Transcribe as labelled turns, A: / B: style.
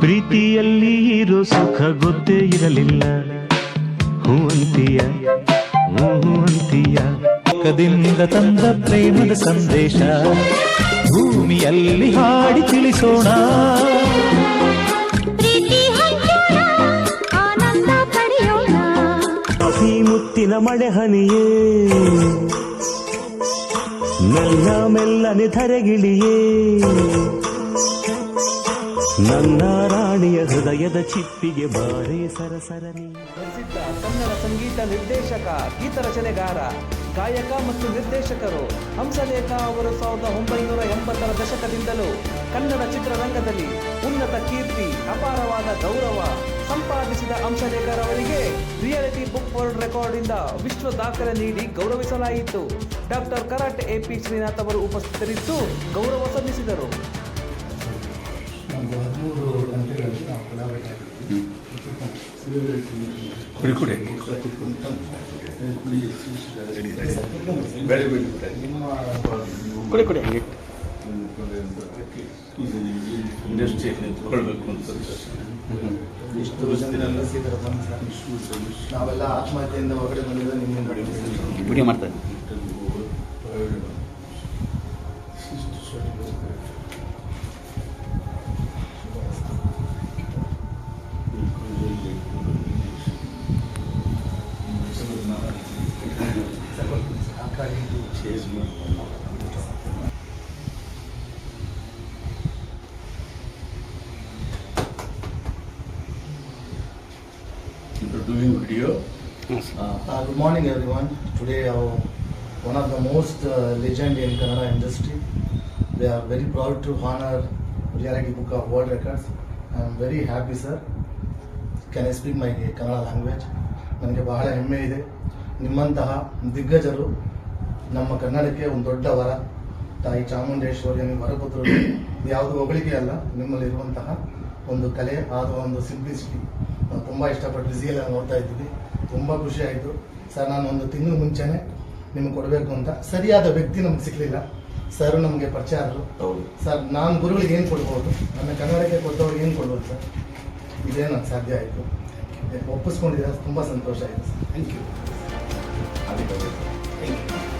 A: ಪ್ರೀತಿಯಲ್ಲಿ ಇರೋ ಸುಖ ಗೊತ್ತೇ ಇರಲಿಲ್ಲ. ಹೂ ಅಂತೀಯ ಹೂ ಅಂತೀಯ. ಕದಿಂದ ತಂದ ಪ್ರೇಮದ ಸಂದೇಶ. ಭೂಮಿಯಲ್ಲಿ ಹಾಡಿ ತಿಳಿಸೋಣ. ಈ ಮುತ್ತಿನ ಮಳೆ ಹನಿಯೇ. ಮೆಲ್ಲ ಮೆಲ್ಲನೆ ಧರೆಗಿಳಿಯೇ. ನನ್ನ ರಾಣಿಯ ಹೃದಯದ ಚಿಪ್ಪಿಗೆ ಬಾರೆ ಸರಸರನಿ.
B: ಪ್ರಸಿದ್ಧ ಕನ್ನಡ ಸಂಗೀತ ನಿರ್ದೇಶಕ, ಗೀತ ರಚನೆಗಾರ, ಗಾಯಕ ಮತ್ತು ನಿರ್ದೇಶಕರು ಹಂಸಲೇಖ ಅವರು ಸಾವಿರದ ಒಂಬೈನೂರ ಎಂಬತ್ತರ ದಶಕದಿಂದಲೂ ಕನ್ನಡ ಚಿತ್ರರಂಗದಲ್ಲಿ ಉನ್ನತ ಕೀರ್ತಿ, ಅಪಾರವಾದ ಗೌರವ ಸಂಪಾದಿಸಿದ ಅವರಿಗೆ ರಿಯಾಲಿಟಿ ಬುಕ್ ವರ್ಲ್ಡ್ ರೆಕಾರ್ಡ್ ಇಂದ ವಿಶ್ವ ದಾಖಲೆ ನೀಡಿ ಗೌರವಿಸಲಾಯಿತು. Doctor karate A P Srinath ಅವರು ಉಪಸ್ಥಿತರಿದ್ದು ಗೌರವ ಸಲ್ಲಿಸಿದರು.
C: ಇಂಡಸ್ಟ್ರಿಯಲ್ಲಿ ನಿಂತ್ಕೊಳ್ಬೇಕು ಅಂತ
D: ಇಷ್ಟು ಬಂದು ಇಷ್ಟು ನಾವೆಲ್ಲ ಆತ್ಮಹತ್ಯೆಯಿಂದ ಹೊರಗಡೆ ಬಂದಿದ್ದು ನಿಮ್ಮಿಂದ
E: ವಿಡಿಯೋ ಮಾಡ್ತಾರೆ
C: video. Yes.
D: Uh, good morning, everyone. Today, our, one of the most uh, legend in Kannada industry. We are very proud to honor Reality Book of World Records. I am very happy, sir. Can I speak my Kannada language? ನನಗೆ ಬಹಳ ಹೆಮ್ಮೆ ಇದೆ ನಿಮ್ಮಂತಹ ದಿಗ್ಗಜರು ನಮ್ಮ ಕನ್ನಡಕ್ಕೆ ಒಂದು ದೊಡ್ಡ ವರ ತಾಯಿ ಚಾಮುಂಡೇಶ್ವರಿ ನೀವು ವರಪುತ್ರರು ಯಾವುದು ಹೊಗಳಿಕೆ ಅಲ್ಲ ನಿಮ್ಮಲ್ಲಿರುವಂತಹ ಒಂದು ಕಲೆ ಆದ ಒಂದು ಸಿಂಪ್ಲಿಸಿಟಿ ತುಂಬ ಇಷ್ಟಪಟ್ಟು ಬಿಸಿಗೆಲ್ಲ ನೋಡ್ತಾ ಇದ್ದೀವಿ. ತುಂಬ ಖುಷಿ ಆಯಿತು. ಸರ್ ನಾನು ಒಂದು ತಿಂಗಳು ಮುಂಚೆನೆ ನಿಮ್ಗೆ ಕೊಡಬೇಕು ಅಂತ. ಸರಿಯಾದ ವ್ಯಕ್ತಿ ನಮ್ಗೆ ಸಿಗಲಿಲ್ಲ ಸರ್ ನಮಗೆ ಪರಿಚಯ ಆದರು ಸರ್ ನಾನು ಗುರುಗಳಿಗೆ ಏನು ಕೊಡ್ಬೋದು? ನನ್ನ ಕನ್ನಡಕ್ಕೆ ಕೊಟ್ಟವ್ರಿಗೆ ಏನು ಕೊಡ್ಬೋದು ಸರ್? ಇದೇ ನನಗೆ ಸಾಧ್ಯ ಆಯಿತು. ಒಪ್ಪಿಸ್ಕೊಂಡಿದ್ದಾರೆ? ತುಂಬ ಸಂತೋಷ ಆಯಿತು sir. Thank you
C: thank you